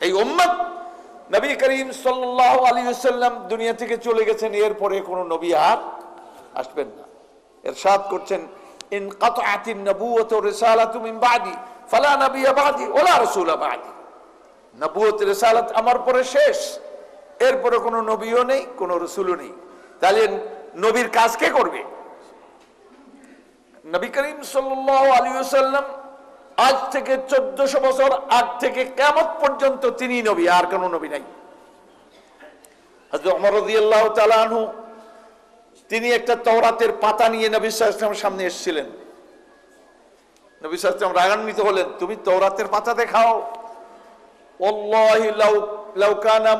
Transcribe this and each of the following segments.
এই উম্মত নবী করিম সাল্লাল্লাহু আলাইহি ওয়াসাল্লাম দুনিয়া থেকে চলে গেছেন, এরপরে কোনো নবী আর আসবেন না। ইরশাদ করছেন, ইন কাতআতিন নবুওয়াতু রিসালাতু মিন বাদি, ফালা নবিয়্য বাদি ওয়ালা রাসূলা বাদি। নবুয়ত রিসালাত আমার পরে শেষ, এরপরে কোনো নবীও নেই, কোনো রসুলও নেই। তাহলে নবীর কাজ কে করবে? নবী করিম সাল্লাল্লাহু আলাইহি ওয়াসাল্লাম আজ থেকে চোদ্দশো বছর আগ থেকে কেমন পর্যন্ত তিনি নবী, আর কোন নবী নাই। আনহু, তিনি একটা তওরাতের পাতা নিয়ে নবীলামের সামনে এসেছিলেন। নবী রাগান্বিত হলেন, তুমি তওরাতের পাতা দেখাও। লাউকানা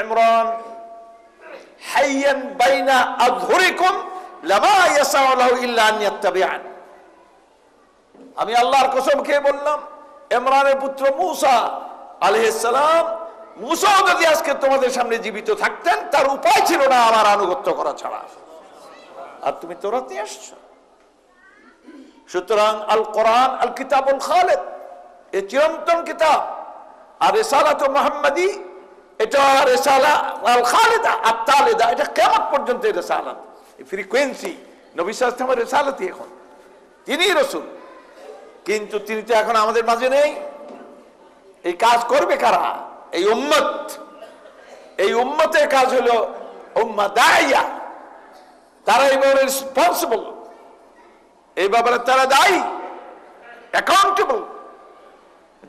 ইমরান বাইনা আন আমি আল্লাহর কসম খেয়ে বললাম, ইমরানের পুত্র মুসা আলহিসাম মুসাও যদি আজকে তোমাদের সামনে জীবিত থাকতেন, তার উপায় ছিল না আমার আনুগত্য করা ছাড়া। আর তুমি তোরাতে আসছো। সুতরাং আল কোরআন, আল কিতাবুল খালেদ, এ চিরন্তন কিতাব। আর রেসালাত মোহাম্মদী, এটা রেসালা আল খালেদা আর তালেদা, এটা কেমন পর্যন্ত রেসালাত। ফ্রিকোয়েন্সি নবী সালামের রেসালাতি এখন। তিনি রসুল। কিন্তু তিনি তো এখন আমাদের মাঝে নেই। এই কাজ করবে কারা? এই উম্মত। এই উম্মতের কাজ হলো দায়া তারা এই ব্যাপারে রেসপন্সিবল এই ব্যাপারে তারা দায়ী। অ্যাকাউন্টেবল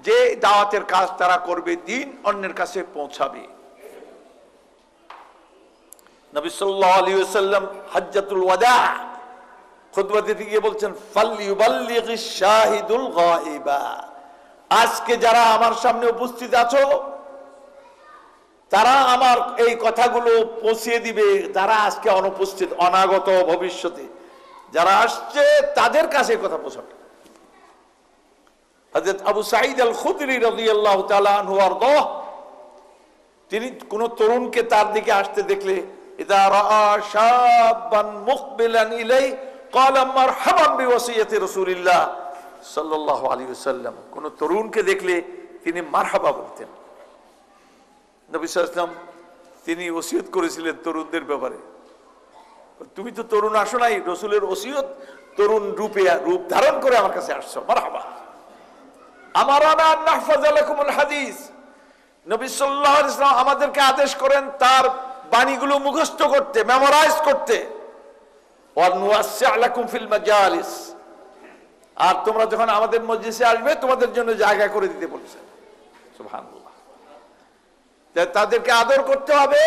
যে দাওয়াতের কাজ তারা করবে, দিন অন্যের কাছে পৌঁছাবে। নবী সাল্লাল্লাহু আলাইহি ওয়াসাল্লাম হজ্জাতুল ওয়াদা খুতবাতে গিয়ে বলছেন আজকে যারা আমার সামনে উপস্থিত আছো, তারা আমার এই কথাগুলো পৌঁছিয়ে দিবে। যারা আজকে অনুপস্থিত, অনাগত ভবিষ্যতে যারা আসছে, তাদের কাছে কথা পৌঁছাবে। আবু সাঈদ আল খুদরি রাদিয়াল্লাহু তাআলা আনহু আরদাহ তিনি কোন তরুণকে তার দিকে আসতে দেখলে, ইদা রাআ শাবান মুকবিলান ইলাই সাল্লাল্লাহু আলাইহি ওয়াসাল্লাম কোন তরুণকে দেখলে তিনি মারহাবা বলতেন। নবী তিনি ওসিয়ত করেছিলেন তরুণদের ব্যাপারে। তুমি তো তরুণ আসো নাই, রসুলের ওসিয়ত তরুণ রূপে, রূপ ধারণ করে আমার কাছে আসছো, মারহাবা। আমার হাদিস। নবী সাল্লাহ আমাদেরকে আদেশ করেন তার বাণীগুলো মুখস্থ করতে মেমোরাইজ করতে। আর তোমরা যখন আমাদের মসজিদে আসবে, তোমাদের জন্য জায়গা করে দিতে বলছে। তাদেরকে আদর করতে হবে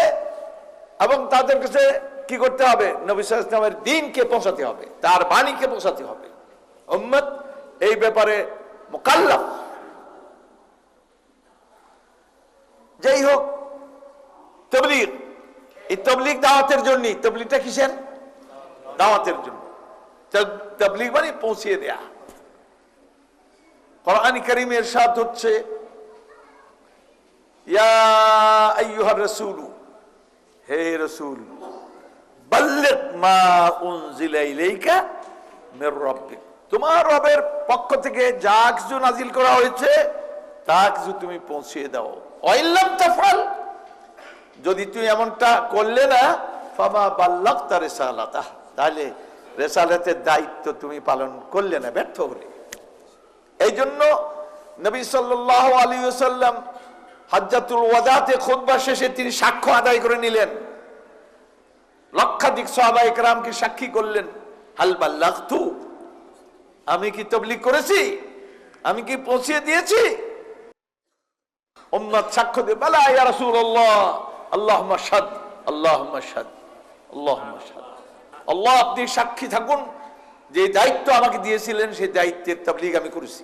এবং তাদের কাছে কি করতে হবে? নবী ইসলামের দিনকে পৌঁছাতে হবে, তার বাণীকে পৌঁছাতে হবে। উম্মত, এই ব্যাপারে মোকাল্লাফ। যাই হোক, তবলিগ। এই তবলিগ দাওয়াতের জন্য তবলিগটা কিসের? দাওয়াতের জন্য। তা- মানে পৌঁছিয়ে দেয়া। কোরআন করিমের সাথ হচ্ছে হে রাসূল তোমার রবের পক্ষ থেকে যা কিছু নাজিল করা হয়েছে, তা কিছু তুমি পৌঁছিয়ে দাও। অইল্লাম তাফাল যদি তুই এমনটা করলে না, ফামা বাল্লাগতা রিসালাতা তাহলে রেসালাতের দায়িত্ব তুমি পালন করলে না, ব্যর্থ হলে। এই জন্য নবী সাল্লাল্লাহু আলাইহি ওয়াসাল্লাম হজ্জাতুল ওয়াদাতে খুতবা শেষে তিনি সাক্ষ্য আদায় করে নিলেন। লক্ষাধিক সাহাবা একরামকে সাক্ষী করলেন, হাল বাল্লাগতু? আমি কি তবলিগ করেছি? আমি কি পৌঁছিয়ে দিয়েছি? উম্মত সাক্ষ্য দিয়ে, বেলা আল্লাহুম্মা শাদ আল্লাহুম্মা শাদ। আল্লাহ আপনি সাক্ষী থাকুন। যে দায়িত্ব আমাকে দিয়েছিলেন সেই দায়িত্বের তাবলিগ আমি করেছি।